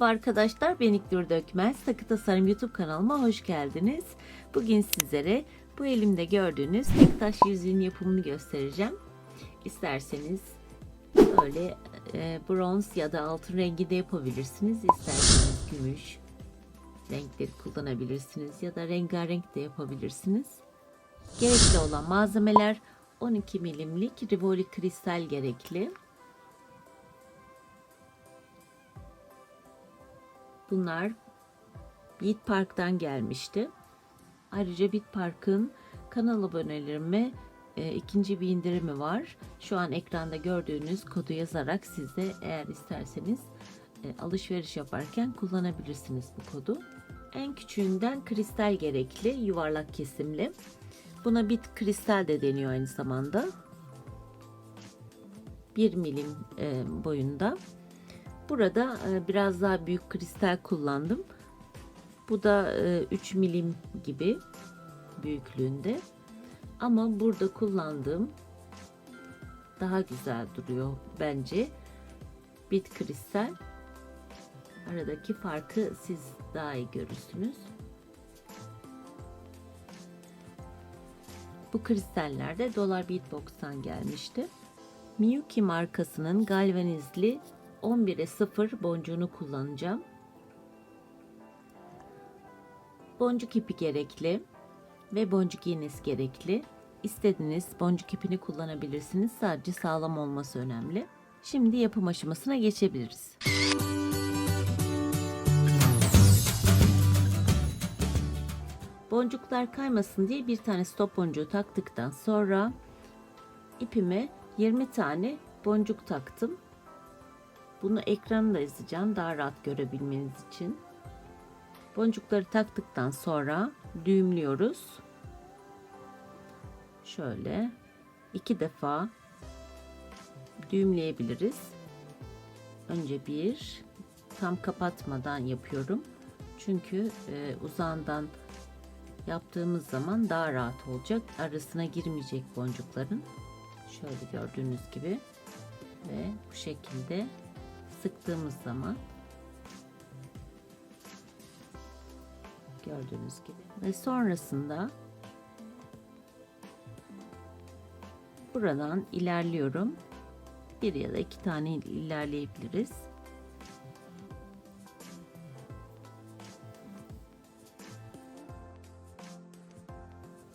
Merhaba arkadaşlar, ben İknur Dökmez. Takı Tasarım YouTube kanalıma hoş geldiniz. Bugün sizlere bu elimde gördüğünüz tek taş yüzüğün yapımını göstereceğim. İsterseniz böyle e, bronz ya da altın rengi de yapabilirsiniz. İsterseniz gümüş renkleri kullanabilirsiniz ya da rengarenk de yapabilirsiniz. Gerekli olan malzemeler 12 milimlik Rivoli kristal gerekli. Bunlar Beat Park'tan gelmişti. Ayrıca Beat Park'ın kanal abonelerime e, ikinci bir indirimi var. Şu an ekranda gördüğünüz kodu yazarak siz de eğer isterseniz e, alışveriş yaparken kullanabilirsiniz bu kodu. En küçüğünden kristal gerekli, yuvarlak kesimli. Buna bit kristal de deniyor aynı zamanda. 1 milim e, boyunda. Burada e, biraz daha büyük kristal kullandım. Bu da e, 3 milim gibi büyüklüğünde. Ama burada kullandığım daha güzel duruyor bence. Bit kristal. Aradaki farkı siz daha iyi görürsünüz. Bu kristaller de Dollar Beatbox'tan gelmişti. Miyuki markasının galvanizli 11'e 0 boncuğunu kullanacağım. Boncuk ipi gerekli ve boncuk iğnesi gerekli. İstediğiniz boncuk ipini kullanabilirsiniz. Sadece sağlam olması önemli. Şimdi yapım aşamasına geçebiliriz. Boncuklar kaymasın diye bir tane stop boncuğu taktıktan sonra ipime 20 tane boncuk taktım. Bunu ekranda yazacağım daha rahat görebilmeniz için. Boncukları taktıktan sonra düğümlüyoruz. Şöyle iki defa düğümleyebiliriz. Önce bir tam kapatmadan yapıyorum. Çünkü e, uzağından yaptığımız zaman daha rahat olacak. Arasına girmeyecek boncukların. Şöyle gördüğünüz gibi ve bu şekilde sıktığımız zaman gördüğünüz gibi ve sonrasında buradan ilerliyorum. Bir ya da iki tane ilerleyebiliriz.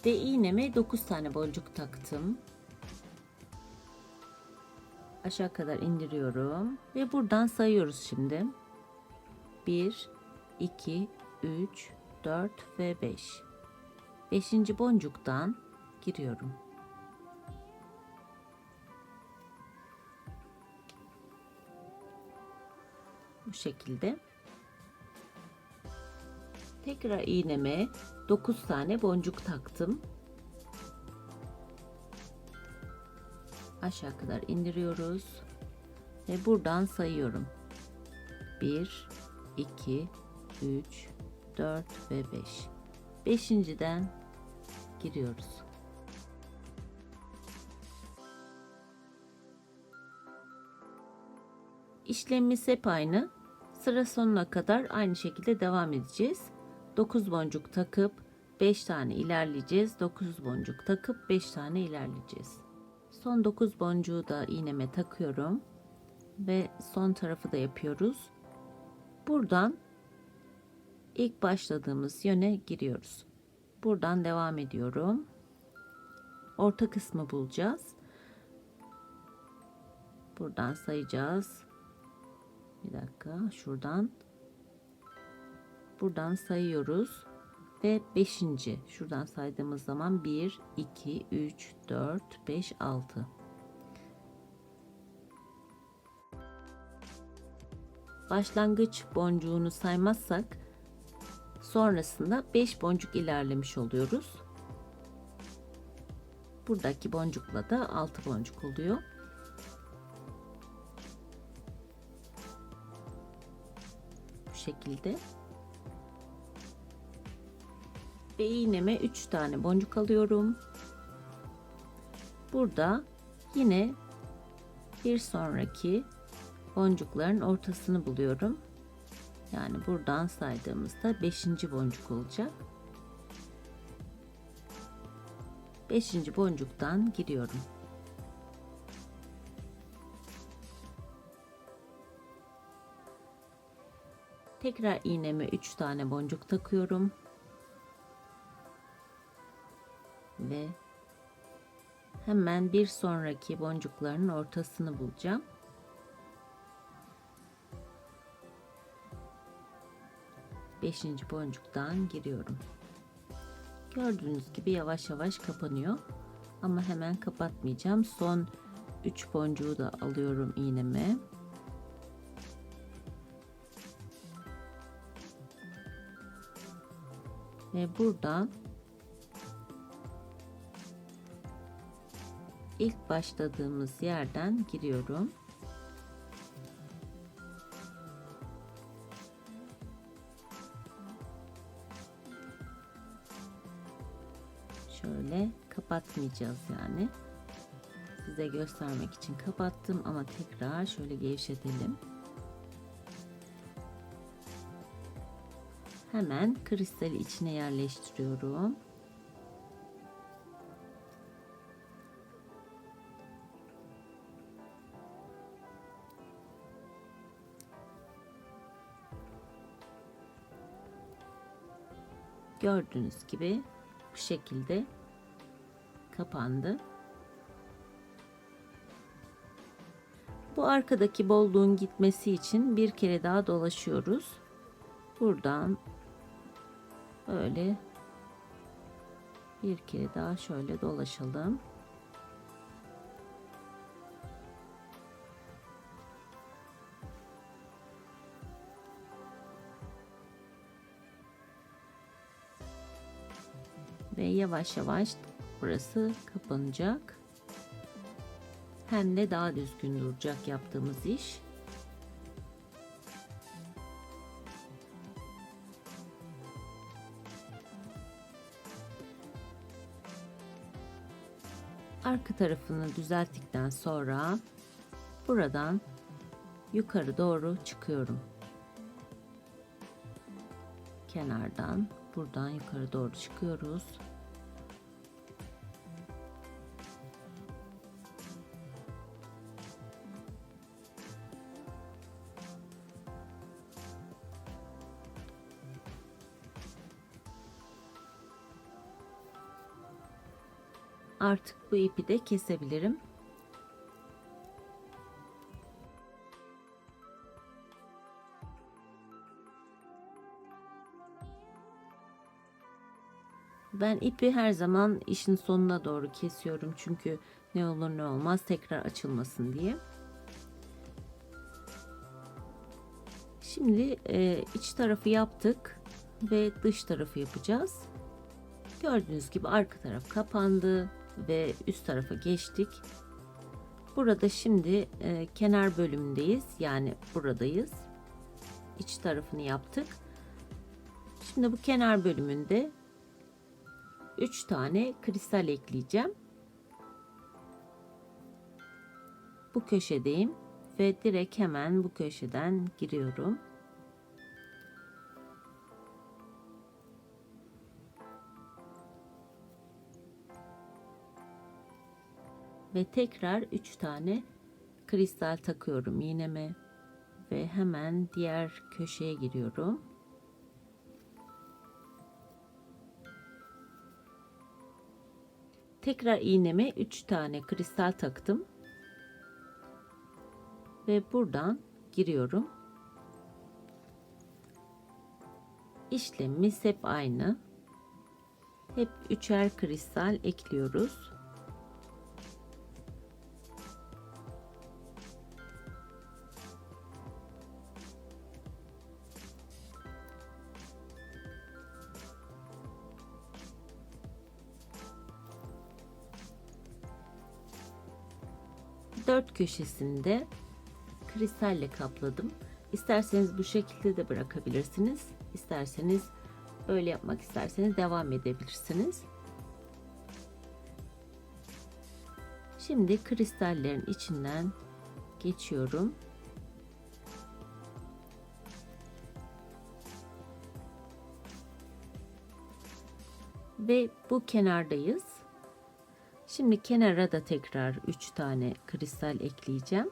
Ve iğneme 9 tane boncuk taktım aşağı kadar indiriyorum ve buradan sayıyoruz şimdi. 1 2 3 4 ve 5. 5. boncuktan giriyorum. Bu şekilde. Tekrar iğneme 9 tane boncuk taktım. Aşağı kadar indiriyoruz. Ve buradan sayıyorum. 1 2 3 4 ve 5 beşinciden giriyoruz. İşlemimiz hep aynı. Sıra sonuna kadar aynı şekilde devam edeceğiz. 9 boncuk takıp 5 tane ilerleyeceğiz. 9 boncuk takıp 5 tane ilerleyeceğiz Son 9 boncuğu da iğneme takıyorum ve son tarafı da yapıyoruz. Buradan ilk başladığımız yöne giriyoruz. Buradan devam ediyorum. Orta kısmı bulacağız. Buradan sayacağız. Bir dakika şuradan. Buradan sayıyoruz ve 5. şuradan saydığımız zaman 1 2 3 4 5 6 başlangıç boncuğunu saymazsak sonrasında 5 boncuk ilerlemiş oluyoruz. Buradaki boncukla da 6 boncuk oluyor. Bu şekilde ve iğneme 3 tane boncuk alıyorum. Burada yine bir sonraki boncukların ortasını buluyorum. Yani buradan saydığımızda 5. boncuk olacak. 5. boncuktan giriyorum. Tekrar iğneme 3 tane boncuk takıyorum. Ve hemen bir sonraki boncukların ortasını bulacağım. Beşinci boncuktan giriyorum. Gördüğünüz gibi yavaş yavaş kapanıyor. Ama hemen kapatmayacağım. Son 3 boncuğu da alıyorum iğneme. Ve buradan ilk başladığımız yerden giriyorum. Şöyle kapatmayacağız yani. Size göstermek için kapattım ama tekrar şöyle gevşetelim. Hemen kristali içine yerleştiriyorum. Gördüğünüz gibi bu şekilde kapandı. Bu arkadaki bolluğun gitmesi için bir kere daha dolaşıyoruz. Buradan böyle bir kere daha şöyle dolaşalım. Ve yavaş yavaş burası kapanacak. Hem de daha düzgün duracak yaptığımız iş. arka tarafını düzelttikten sonra buradan yukarı doğru çıkıyorum. Kenardan buradan yukarı doğru çıkıyoruz. Artık bu ipi de kesebilirim. Ben ipi her zaman işin sonuna doğru kesiyorum çünkü ne olur ne olmaz tekrar açılmasın diye. Şimdi e, iç tarafı yaptık ve dış tarafı yapacağız. Gördüğünüz gibi arka taraf kapandı ve üst tarafa geçtik. Burada şimdi e, kenar bölümündeyiz. Yani buradayız. İç tarafını yaptık. Şimdi bu kenar bölümünde 3 tane kristal ekleyeceğim. Bu köşedeyim ve direkt hemen bu köşeden giriyorum. Ve tekrar 3 tane kristal takıyorum iğneme ve hemen diğer köşeye giriyorum. Tekrar iğneme 3 tane kristal taktım. Ve buradan giriyorum. İşlemimiz hep aynı. Hep üçer kristal ekliyoruz. dört köşesinde kristalle kapladım. İsterseniz bu şekilde de bırakabilirsiniz. İsterseniz böyle yapmak isterseniz devam edebilirsiniz. Şimdi kristallerin içinden geçiyorum. Ve bu kenardayız. Şimdi kenara da tekrar 3 tane kristal ekleyeceğim.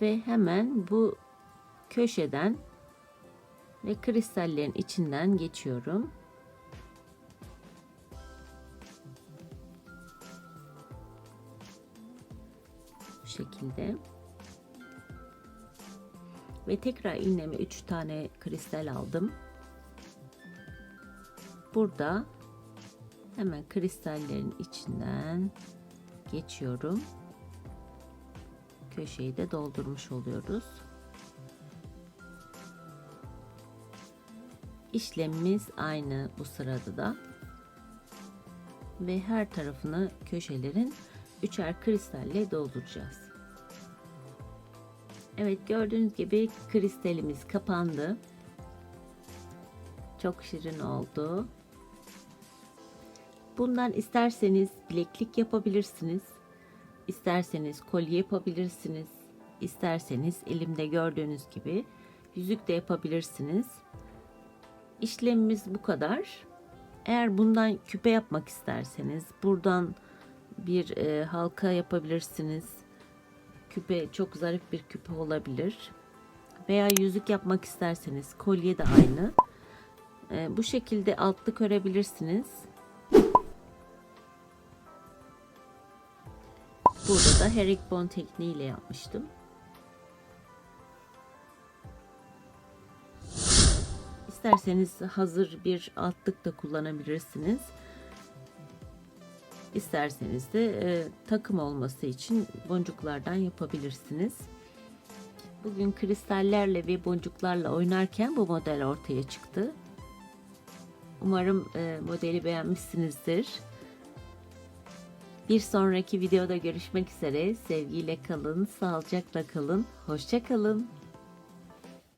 Ve hemen bu köşeden ve kristallerin içinden geçiyorum. Bu şekilde. Ve tekrar iğneme 3 tane kristal aldım. Burada hemen kristallerin içinden geçiyorum. Köşeyi de doldurmuş oluyoruz. İşlemimiz aynı bu sırada da. Ve her tarafını köşelerin üçer kristalle dolduracağız. Evet gördüğünüz gibi kristalimiz kapandı. Çok şirin oldu. Bundan isterseniz bileklik yapabilirsiniz. İsterseniz kolye yapabilirsiniz. İsterseniz elimde gördüğünüz gibi yüzük de yapabilirsiniz. İşlemimiz bu kadar. Eğer bundan küpe yapmak isterseniz buradan bir e, halka yapabilirsiniz. Küpe çok zarif bir küpe olabilir. Veya yüzük yapmak isterseniz kolye de aynı. E, bu şekilde altlık örebilirsiniz. Burada da herringbone tekniğiyle yapmıştım. İsterseniz hazır bir altlık da kullanabilirsiniz. İsterseniz de e, takım olması için boncuklardan yapabilirsiniz. Bugün kristallerle ve boncuklarla oynarken bu model ortaya çıktı. Umarım e, modeli beğenmişsinizdir. Bir sonraki videoda görüşmek üzere. Sevgiyle kalın, sağlıcakla kalın, hoşça kalın.